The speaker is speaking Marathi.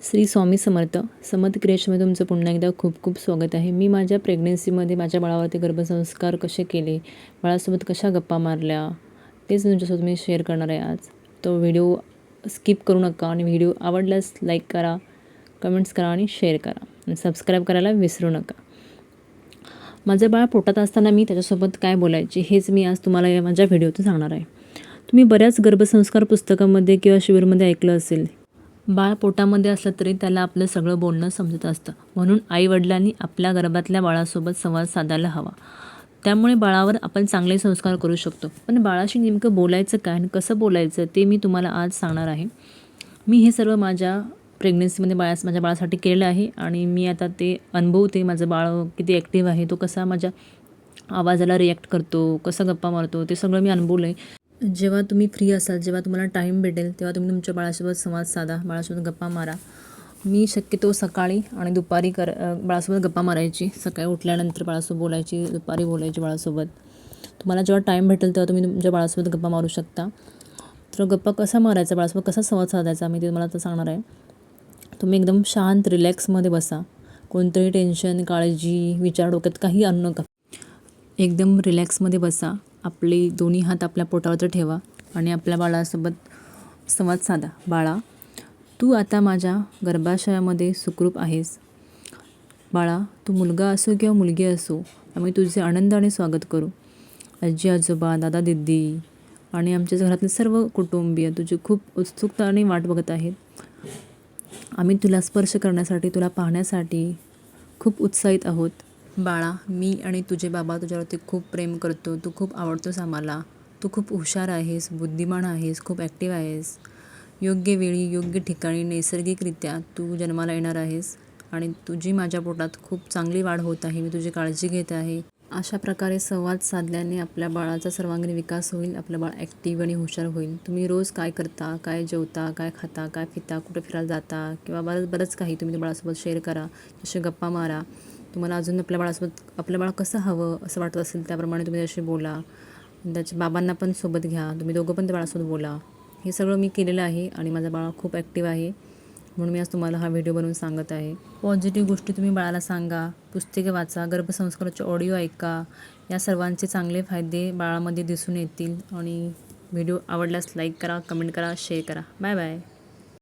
श्री स्वामी समर्थ समर्थ क्रिएशनमध्ये तुमचं पुन्हा एकदा खूप खूप स्वागत आहे. मी माझ्या प्रेग्नेन्सीमध्ये माझ्या बाळावरती गर्भसंस्कार कसे केले बाळासोबत कशा गप्पा मारल्या तेच तुमच्यासोबत मी शेअर करणार आहे आज. तो व्हिडिओ स्किप करू नका आणि व्हिडिओ आवडल्यास लाईक करा कमेंट्स करा आणि शेअर करा. आणि सबस्क्राईब करायला विसरू नका. माझं बाळ पोटात असताना मी त्याच्यासोबत काय बोलायचे हेच मी आज तुम्हाला या माझ्या व्हिडिओतून सांगणार आहे. तुम्ही बऱ्याच गर्भसंस्कार पुस्तकामध्ये किंवा शिबिरमध्ये ऐकलं असेल. बाळ पोटामध्ये असलं तरी त्याला आपलं सगळं बोलणं समजत असतं. म्हणून आईवडिलांनी आपल्या गर्भातल्या बाळासोबत संवाद साधायला हवा. त्यामुळे बाळावर आपण चांगले संस्कार करू शकतो. पण बाळाशी नेमकं बोलायचं काय आणि कसं बोलायचं ते मी तुम्हाला आज सांगणार आहे. मी हे सर्व माझ्या प्रेग्नन्सीमध्ये बाळास माझ्या बाळासाठी केलं आहे आणि मी आता ते अनुभवते. माझं बाळ किती ॲक्टिव्ह आहे तो कसा माझ्या आवाजाला रिॲक्ट करतो कसं गप्पा मारतो ते सगळं मी अनुभवलं आहे जेव्हा तुम्ही फ्री असाल जेव्हा तुम्हाला टाईम भेटेल तेव्हा तुम्ही तुमच्या बाळासोबत संवाद साधा बाळासोबत गप्पा मारा. मी शक्यतो सकाळी आणि दुपारी कर बाळासोबत गप्पा मारायची. सकाळी उठल्यानंतर बाळासोबत बोलायची दुपारी बोलायची बाळासोबत. तुम्हाला जेव्हा टाईम भेटेल तेव्हा तुम्ही तुमच्या बाळासोबत गप्पा मारू शकता. तर गप्पा कसा मारायचा बाळासोबत कसा संवाद साधायचा मी ते तुम्हाला आता सांगणार आहे. तुम्ही एकदम शांत रिलॅक्समध्ये बसा. कोणतंही टेन्शन काळजी विचार डोक्यात काही आणू नका. एकदम रिलॅक्समध्ये बसा. आपले दोन्ही हात आपल्या पोटावर ठेवा आणि आपल्या बाळासोबत संवाद साधा. बाळा तू आता माझ्या गर्भाशयामध्ये सुखरूप आहेस. बाळा तू मुलगा असो किंवा मुलगी असो आम्ही तुझे आनंदाने स्वागत करू. आजी आजोबा दादा दिदी आणि आमच्या घरातले सर्व कुटुंबीय तुझी खूप उत्सुकताने वाट बघत आहेत. आम्ही तुला स्पर्श करण्यासाठी तुला पाहण्यासाठी खूप उत्साहित आहोत. बाळा मी आणि तुझे बाबा तुझ्यावरती खूप प्रेम करतो. तू खूप आवडतोस आम्हाला. तू खूप हुशार आहेस बुद्धिमान आहेस खूप ॲक्टिव्ह आहेस. योग्य वेळी योग्य ठिकाणी नैसर्गिकरित्या तू जन्माला येणार आहेस आणि तुझी माझ्या पोटात खूप चांगली वाढ होत आहे. मी तुझी काळजी घेत आहे. अशा प्रकारे संवाद साधल्याने आपल्या बाळाचा सर्वांगीण विकास होईल आपलं बाळ ॲक्टिव्ह आणि हुशार होईल. तुम्ही रोज काय करता काय जेवता काय खाता काय पिता कुठे फिरायला जाता किंवा बरंच बरंच काही तुम्ही बाळासोबत शेअर करा. जसे गप्पा मारा. तुम्हाला अजून आपल्या बाळासोबत आपलं बाळ कसं हवं असं वाटत असेल त्याप्रमाणे तुम्ही त्याशी बोला. त्याच्या बाबांना पण सोबत घ्या. तुम्ही दोघं पण त्या बाळासोबत बोला. हे सगळं मी केलेलं आहे आणि माझा बाळ खूप ॲक्टिव्ह आहे. म्हणून मी आज तुम्हाला हा व्हिडिओ बनवून सांगत आहे. पॉझिटिव्ह गोष्टी तुम्ही बाळाला सांगा. पुस्तके वाचा. गर्भसंस्काराचे ऑडिओ ऐका. या सर्वांचे चांगले फायदे बाळामध्ये दिसून येतील. आणि व्हिडिओ आवडल्यास लाईक करा कमेंट करा शेअर करा. Bye bye